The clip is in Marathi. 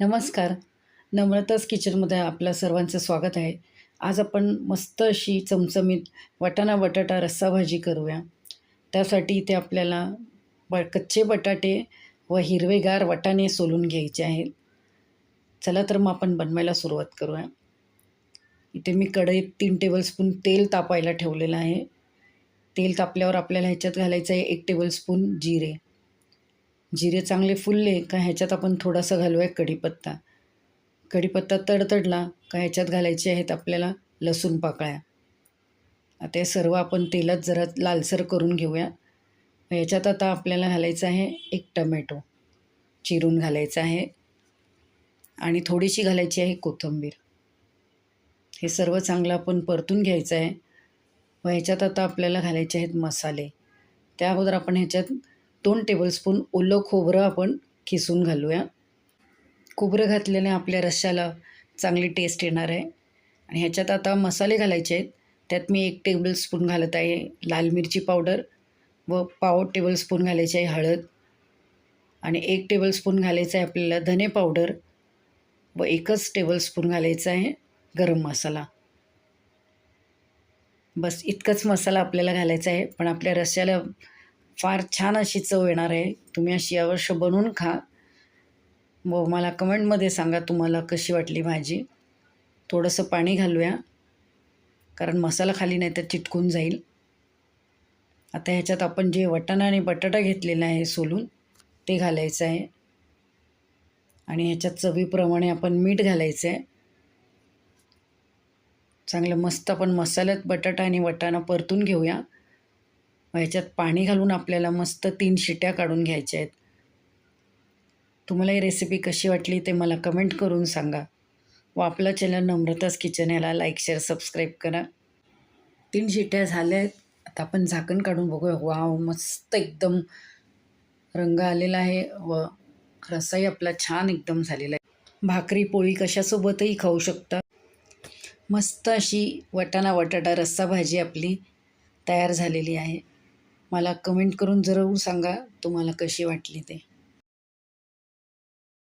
नमस्कार. नम्रताच किचनमध्ये आपल्या सर्वांचं स्वागत आहे. आज आपण मस्त अशी चमचमीत वाटाणा बटाटा रस्सा भाजी करूया. त्यासाठी इथे आपल्याला ब कच्चे बटाटे व हिरवेगार वाटाणे सोलून घ्यायचे आहेत. चला तर मग आपण बनवायला सुरुवात करूया. इथे मी कढईत तीन टेबलस्पून तेल तापायला ठेवलेलं आहे. तेल तापल्यावर आपल्याला ह्याच्यात घालायचं आहे एक टेबलस्पून जिरे. जिरे चांगले फुलले का ह्याच्यात आपण थोडासा घालूया कढीपत्ता. कढीपत्ता तडतडला का ह्याच्यात घालायचे आहेत आपल्याला लसूण पाकळ्या. आता हे सर्व आपण तेलात जरा लालसर करून घेऊया. ह्याच्यात आता आपल्याला घालायचं आहे एक टमॅटो. चिरून घालायचं आहे. आणि थोडीशी घालायची आहे कोथिंबीर. हे सर्व चांगलं आपण परतून घ्यायचं आहे. व ह्याच्यात आता आपल्याला घालायचे आहेत मसाले. त्या अगोदर आपण ह्याच्यात दोन टेबलस्पून ओलं खोबरं आपण खिसून घालूया. खोबरं घातल्याने आपल्या रश्श्याला चांगली टेस्ट येणार आहे. आणि ह्याच्यात आता मसाले घालायचे आहेत. त्यात मी एक टेबलस्पून घालत आहे लाल मिरची पावडर व पाव टेबलस्पून घालायची आहे हळद. आणि एक टेबलस्पून घालायचं आहे आपल्याला धने पावडर व एकच टेबलस्पून घालायचा आहे गरम मसाला. बस इतकंच मसाला आपल्याला घालायचा आहे. पण आपल्या रश्श्याला फार छान अशी चव येणार आहे. तुम्ही अशी अवश्य बनवून खा. व मला कमेंटमध्ये सांगा तुम्हाला कशी वाटली भाजी. थोडंसं पाणी घालूया. कारण मसाला खाली नाही तर चिटकून जाईल. आता ह्याच्यात आपण जे वटाणा आणि बटाटा घेतलेला आहे सोलून ते घालायचं आहे. आणि ह्याच्यात चवीप्रमाणे आपण मीठ घालायचं आहे. चांगलं मस्त आपण मसाल्यात बटाटा आणि वटाणा परतून घेऊया. ह्याच्यात पाणी घालून आपल्याला मस्त तीन शिट्या काढून घ्यायच्या आहेत. तुम्हाला ही रेसिपी कशी वाटली ते मला कमेंट करून सांगा. व आपला चॅनल नम्रताच किचन याला लाईक शेअर सबस्क्राईब करा. तीन शिट्या झाल्या आहेत. आता आपण झाकण काढून बघूया. वाव मस्त एकदम रंग आलेला आहे व रसाही आपला छान एकदम झालेला आहे. भाकरी पोळी कशासोबतही खाऊ शकता. मस्त अशी वटाणा बटाटा रस्सा भाजी आपली तयार झालेली आहे. मला कमेंट करून जरूर सांगा तुम्हाला कशी वाटली ते.